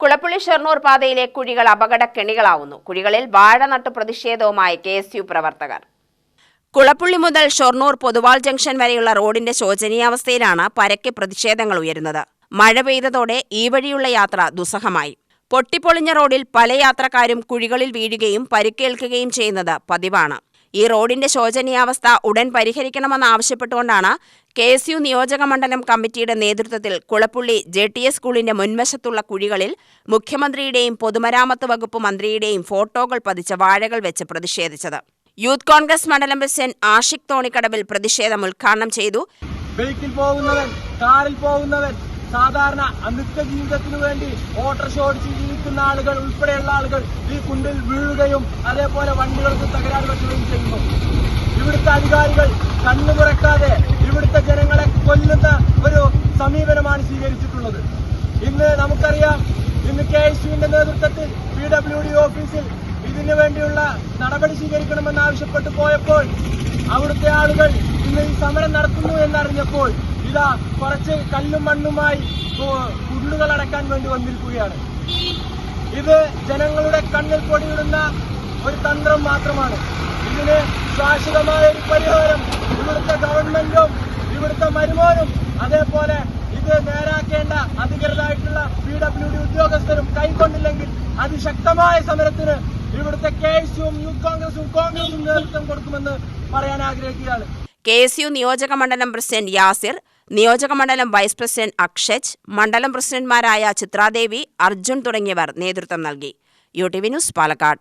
കുളപ്പുള്ളി ഷൊർണൂർ പാതയിലെ കുഴികൾ അപകട കെണികളാവുന്നു കുഴികളിൽ വാഴ നട്ടു പ്രതിഷേധവുമായി കെ എസ് യു പ്രവർത്തകർ. കുളപ്പുള്ളി മുതൽ ഷൊർണൂർ പൊതുവാൾ ജംഗ്ഷൻ വരെയുള്ള റോഡിന്റെ ശോചനീയാവസ്ഥയിലാണ് പരക്കെ പ്രതിഷേധങ്ങൾ ഉയരുന്നത്. മഴ പെയ്തതോടെ ഈ വഴിയുള്ള യാത്ര ദുസ്സഹമായി. പൊട്ടിപ്പൊളിഞ്ഞ റോഡിൽ പല യാത്രക്കാരും കുഴികളിൽ വീഴുകയും പരിക്കേൽക്കുകയും ചെയ്യുന്നത് പതിവാണ്. ഈ റോഡിന്റെ ശോചനീയാവസ്ഥ ഉടൻ പരിഹരിക്കണമെന്നാവശ്യപ്പെട്ടുകൊണ്ടാണ് കെ എസ് യു നിയോജക മണ്ഡലം കമ്മിറ്റിയുടെ നേതൃത്വത്തിൽ കുളപ്പുള്ളി ജെ ടി എസ് സ്കൂളിന്റെ മുൻവശത്തുള്ള കുഴികളിൽ മുഖ്യമന്ത്രിയുടെയും പൊതുമരാമത്ത് വകുപ്പ് മന്ത്രിയുടെയും ഫോട്ടോകൾ പതിച്ച വാഴകൾ വെച്ച് പ്രതിഷേധിച്ചത്. യൂത്ത് കോൺഗ്രസ് മണ്ഡലം പ്രസിഡന്റ് ആഷിഖ് തോണിക്കടവിൽ പ്രതിഷേധം ഉദ്ഘാടനം ചെയ്തു. ബൈക്കിൽ പോകുന്നവൻ കാറിൽ പോകുന്നവൻ സാധാരണ നിത്യ ജീവിതത്തിനു വേണ്ടി ഓട്ടോറിക്ഷ ഓടിച്ച് ജീവിക്കുന്ന ആളുകൾ ഉൾപ്പെടെയുള്ള ആളുകൾ ഈ കുണ്ടിൽ വീഴുകയും അതേപോലെ വണ്ടികൾക്ക് തകരാറ് പറ്റുകയും ചെയ്യുന്നു. ഇവിടുത്തെ അധികാരികൾ കണ്ണു തുറക്കാതെ ഇവിടുത്തെ ജനങ്ങളെ കൊല്ലുന്ന ഒരു സമീപനമാണ് സ്വീകരിച്ചിട്ടുള്ളത്. ഇന്ന് നമുക്കറിയാം ഇന്ന് കെ എസ് യുവിന്റെ നേതൃത്വത്തിൽ പി ഡബ്ല്യു ഡി ഓഫീസിൽ ഇതിനു വേണ്ടിയുള്ള നടപടി സ്വീകരിക്കണമെന്ന് ആവശ്യപ്പെട്ടു പോയപ്പോൾ അവിടുത്തെ ആളുകൾ ഇന്ന് ഈ സമരം നടത്തുന്നു എന്നറിഞ്ഞപ്പോൾ ഇതാ കുറച്ച് കല്ലും മണ്ണുമായി കുണ്ടുകൾ അടക്കാൻ വേണ്ടി വന്നിരിക്കുകയാണ്. ഇത് ജനങ്ങളുടെ കണ്ണിൽ പൊടിയിടുന്ന ഒരു തന്ത്രം മാത്രമാണ്. ഇതിന് ശാശ്വതമായ ഒരു പരിഹാരം ഇവിടുത്തെ ഗവൺമെന്റും ഇവിടുത്തെ മരുമോനും അതേപോലെ ഇത് നേരാക്കേണ്ട അധികൃതരായിട്ടുള്ള പി ഡബ്ല്യു ഡി ഉദ്യോഗസ്ഥരും കൈക്കൊണ്ടില്ലെങ്കിൽ അതിശക്തമായ സമരത്തിന് ഇവിടുത്തെ കെ എസ് യുവും യൂത്ത് കോൺഗ്രസും കോൺഗ്രസും നേതൃത്വം കൊടുക്കുമെന്ന് പറയാൻ ആഗ്രഹിക്കുകയാണ്. കെ എസ് യു നിയോജക മണ്ഡലം പ്രസിഡന്റ് യാസിർ നിയോജക മണ്ഡലം വൈസ് പ്രസിഡന്റ് അക്ഷജ് മണ്ഡലം പ്രസിഡന്റുമാരായ ചിത്രാദേവി അർജുൻ തുടങ്ങിയവർ നേതൃത്വം നൽകി. U T V news Palakkad.